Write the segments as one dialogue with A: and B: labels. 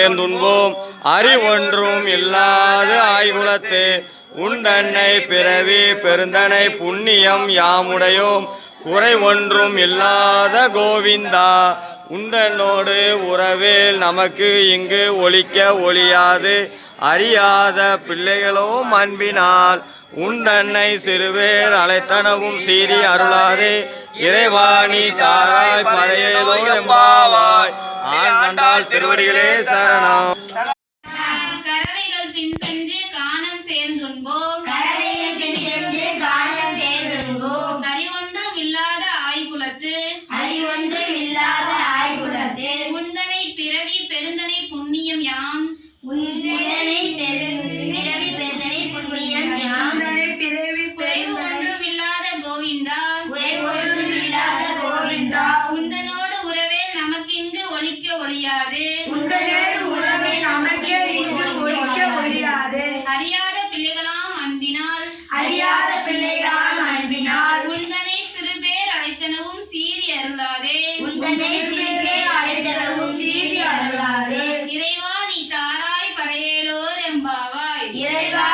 A: சேர்ந்துண்போம். அறிவொன்றும் இல்லாத ஆய்குலத்து. உண்டன்னை பிறவி பெருந்தனை புண்ணியம் யாமுடையோம். குறை ஒன்றும் இல்லாத கோவிந்தா. உண்டனோடு உறவில் நமக்கு இங்கு ஒழிக்க ஒழியாது. அறியாத பிள்ளைகளும் அன்பினால். உண்டன்னை சிறுவேர் அலைத்தனவும் சீறி அருளாதே. இறைவாணி தாராய் பறையலோ எம்பாவாய். ஆண்டாள் திருவடிகளே சரணம்.
B: ஒழியாது
C: உந்தனோடு உறவை நமக்கே இன்று ஒழிக்க ஒழியாது.
B: அறியாத பிள்ளைகளாம் அன்பினால்.
C: அறியாத பிள்ளைகளாம் அன்பினால்.
B: உந்தனை சிறுபேர் அழைத்தனவும் சீறி அருளாதே.
C: உந்தனை சிறுகே அழைத்தளவும் சீறி அருளாதே.
B: இறைவா நீ தாராய் பறையேலோர் எம்பாவாய்.
C: இறைவா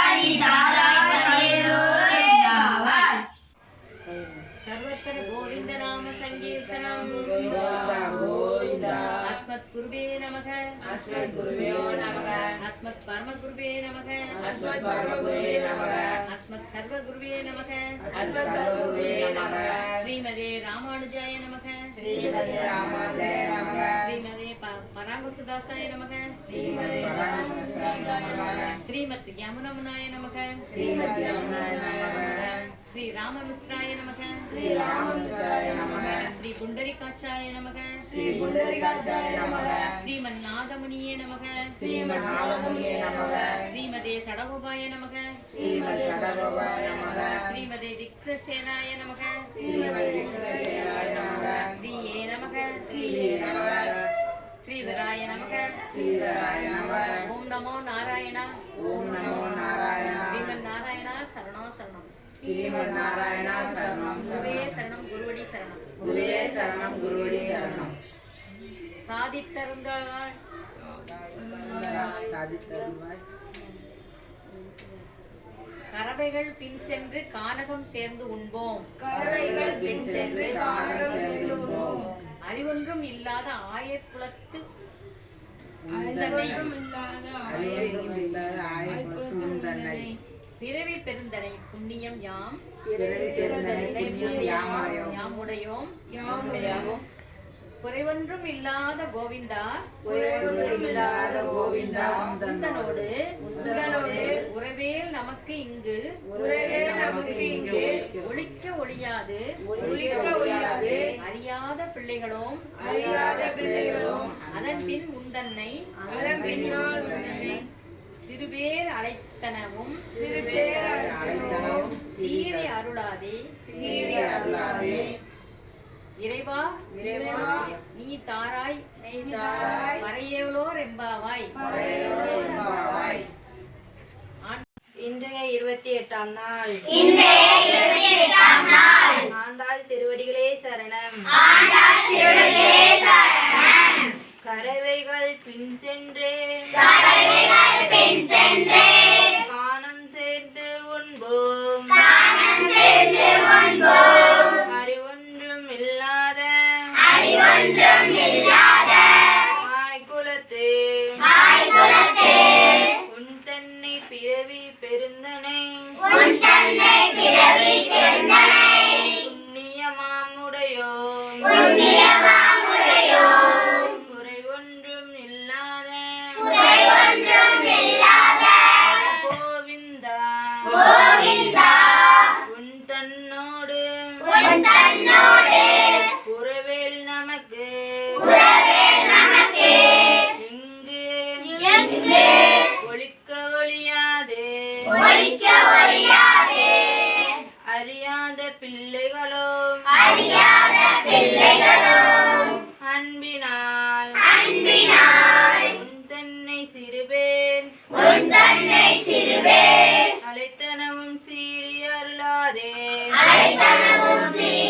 D: अस्मत्कुर्वे नमः। अस्मद्गुरुभ्यो नमः। अस्मत्परमगुरुवे नमः। अस्मत्परमगुरुवे नमः। अस्मत्सर्वगुरुवे नमः। अस्मत्सर्वगुरुवे नमः। श्रीमदे रामानुजाय नमः। श्रीमदे रामानुजाय नमः। श्रीमदे परांगुसदासाय नमः। श्रीमदे परांगुसदासाय ஸ்ரீமத் யமுனமுனாய நமக. ஸ்ரீமத் யமுனாய நமக. ஸ்ரீ ராமமிஸ்ராய நமக. ஸ்ரீ ராமமிஸ்ராய நமக. ஸ்ரீ புண்டரிகாட்சாய நமக. ஸ்ரீ புண்டரிகாட்சாய நமக. ஸ்ரீமன் நாகமுனியே நமக. ஸ்ரீமன் நாகமுனியே நமக. ஸ்ரீமதே சடகோபாய நமக. ஸ்ரீமதே சடகோபாய நமக. ஸ்ரீமதே விக்னசேனாய நமக. ஸ்ரீமதே விக்னசேனாய நமக. ஸ்ரீயே நமக. ஸ்ரீயே நமக. ஸ்ரீதராய நமக. ஸ்ரீதராய நமக. நமோ நாராயணா. ஓம் நமோ நாராயணா. ஸ்ரீமன் நாராயணா சரணம் சரணம். ஸ்ரீமன்
E: நாராயணா சரணம்.
D: குருவே சரணம் குருவடி சரணம்.
E: குருவே சரணம் குருவடி சரணம்.
D: சாதித்தருந்தாள்.
E: சாதித்தருந்தாள்.
D: கறவைகள் பின் சென்று கானகம் சேர்ந்து உண்போம்.
C: கறவைகள் பின் சென்று கானகம் சேர்ந்து உண்போம்.
D: அறிவொன்றும் இல்லாத
E: ஆயர் குலத்து
D: பிறவி பெருந்தனை புண்ணியம் யாம்?
E: பிறவி பெருந்தனை புண்ணியம் யாமாயோம்
D: யாமுடையோம்?
C: யாமுடையோம்.
D: குறைவொன்றும் இல்லாத கோவிந்தா?
C: குறைவொன்றும் இல்லாத கோவிந்தா.
D: உந்தனோடு
C: உந்தனோடு
D: உறவேல் நமக்கு இங்கு.
C: உறவே நமக்கு இங்கு.
D: ஒழிக்க ஒழியாது.
C: ஒழிக்க ஒழியாது.
D: அறியாத பிள்ளைகளும்.
C: அறியாத பிள்ளைகளும்.
D: அதன் பின் உந்தன்னை சிறுபேர் அழைத்தனவும் சீரை அருளாதே. இறைவா
C: இறைவா,
D: நீ தாராய்
C: நீ தாராய்
D: மறையவளோர் எம்பாவாய். இன்றைய இருபத்தி எட்டாம் நாள்
C: இன்றைய இருபத்தி எட்டாம் நாள்
D: ஆண்டாள் திருவடிகளே சரணம்
C: ஆண்டாள் திருவடிகளே சரணம்.
D: பின் சென்று.
C: கறவைகள் பின் சென்று.
D: காணம் சேர்த்து உண்போம்.
C: கானம் சேர்ந்து உண்போம்.
D: அறிவொன்றும் இல்லாத.
C: அறிவொன்றும் இல்லாத.
D: ஆய்குலத்து. உன் தன்னை பிறவி பெருந்தனை.
C: உன் தன்னை பிறவி பெருந்தனை.
D: உறவேல் நமக்கு. இங்கு. ஒழிக்க ஒழியாது. அறியாத பிள்ளைகளும்
C: அறியாத பிள்ளைகளும்
D: அன்பினால்.
C: அன்பினால்.
D: உன் தன்னை சிறுபேர்
C: உன் தன்னை சிறுவே
D: அழைத்தனவும் சீறி அருளாதே.
C: Chaitanya Bhunti